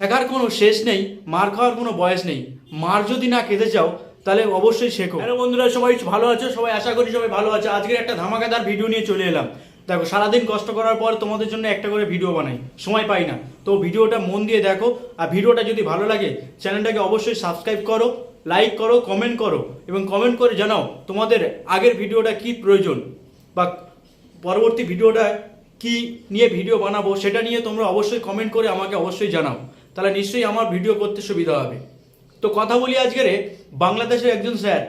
শেখার কোনো শেষ নেই, মার খাওয়ার কোনো বয়স নেই। মার যদি না খেতে চাও, তাহলে অবশ্যই শেখো। হ্যালো বন্ধুরা, সবাই ভালো আছো? সবাই আশা করি সবাই ভালো আছে। আজকের একটা ধামাকাদার ভিডিও নিয়ে চলে এলাম। দেখো, সারাদিন কষ্ট করার পর তোমাদের জন্য একটা করে ভিডিও বানাই। সময় পাই না। তো ভিডিওটা মন দিয়ে দেখো। আর ভিডিওটা যদি ভালো লাগে, চ্যানেলটাকে অবশ্যই সাবস্ক্রাইব করো, লাইক করো, কমেন্ট করো এবং কমেন্ট করে জানাও তোমাদের আগের ভিডিওটা কি প্রয়োজন বা পরবর্তী ভিডিওটা কি নিয়ে ভিডিও বানাবো সেটা নিয়ে তোমরা অবশ্যই কমেন্ট করে আমাকে অবশ্যই জানাও। তাহলে নিশ্চয়ই আমার ভিডিও করতে সুবিধা হবে। তো কথা বলি আজকের বাংলাদেশের একজন স্যার।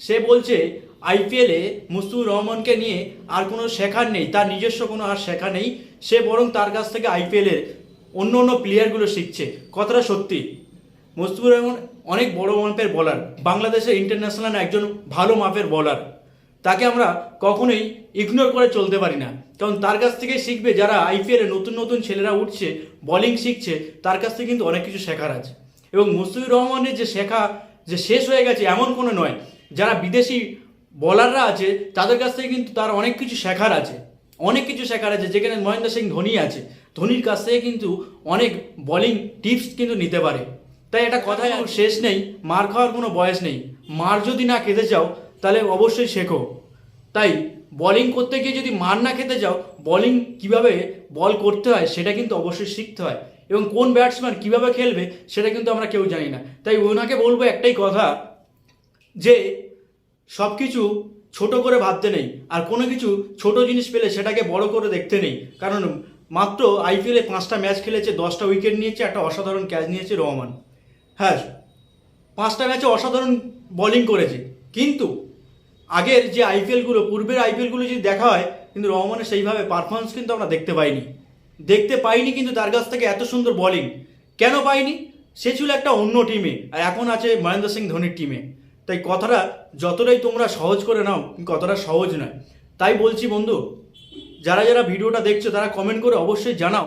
সে বলছে আইপিএলে মুস্তুর রহমানকে নিয়ে আর কোনো শেখার নেই, তার নিজস্ব কোনো আর শেখা নেই। সে বরং তার কাছ থেকে আইপিএলের অন্য অন্য প্লেয়ারগুলো শিখছে। কথাটা সত্যি। মুস্তুর রহমান অনেক বড় মাপের বলার বাংলাদেশের ইন্টারন্যাশনাল একজন ভালো মাপের বলার তাকে আমরা কখনোই ইগনোর করে চলতে পারি না। কারণ তার কাছ থেকে শিখবে যারা আইপিএলে নতুন নতুন ছেলেরা উঠছে বোলিং শিখছে তার কাছ থেকে কিন্তু অনেক কিছু শেখার আছে। এবং মুস্তুফির রহমানের যে শেখা যে শেষ হয়ে গেছে এমন কোনো নয় যারা বিদেশি বলাররা আছে তাদের কাছ থেকে কিন্তু তার অনেক কিছু শেখার আছে। অনেক কিছু শেখার আছে যেখানে মহেন্দ্র সিং ধোনি আছে। ধোনির কাছ থেকে কিন্তু অনেক বোলিং টিপস কিন্তু নিতে পারে। তাই এটা কথাই আর শেষ নেই মার খাওয়ার কোনো বয়স নেই। মার যদি না খেতে চাও তাহলে অবশ্যই শেখো। তাই বোলিং করতে গিয়ে যদি মার না খেতে যাও বোলিং কীভাবে বল করতে হয় সেটা কিন্তু অবশ্যই শিখতে হয় এবং কোন ব্যাটসম্যান কীভাবে খেলবে সেটা কিন্তু আমরা কেউ জানি না। তাই ওনাকে বলব একটাই কথা যে সব কিছু ছোট করে ভাবতে নেই আর কোনো কিছু ছোট জিনিস পেলে সেটাকে বড় করে দেখতে নেই। কারণ মাত্র আইপিএলে পাঁচটা ম্যাচ খেলেছে, দশটা উইকেট নিয়েছে, একটা অসাধারণ ক্যাচ নিয়েছে রহমান। হ্যাঁ পাঁচটা ম্যাচে অসাধারণ বোলিং করেছে। কিন্তু আগের যে আইপিএলগুলো পূর্বের আইপিএলগুলো যদি দেখা হয়, কিন্তু রহমানের সেইভাবে পারফরমেন্স কিন্তু আমরা দেখতে পাইনি। দেখতে পাইনি কিন্তু তার কাছ থেকে এত সুন্দর বলিং কেন পাইনি? সে ছিল একটা অন্য টিমে আর এখন আছে মহেন্দ্র সিং ধোনির টিমে তাই কথাটা যতটাই তোমরা সহজ করে নাও কতটা সহজ নয়। তাই বলছি বন্ধু, যারা যারা ভিডিওটা দেখছ, তারা কমেন্ট করে অবশ্যই জানাও।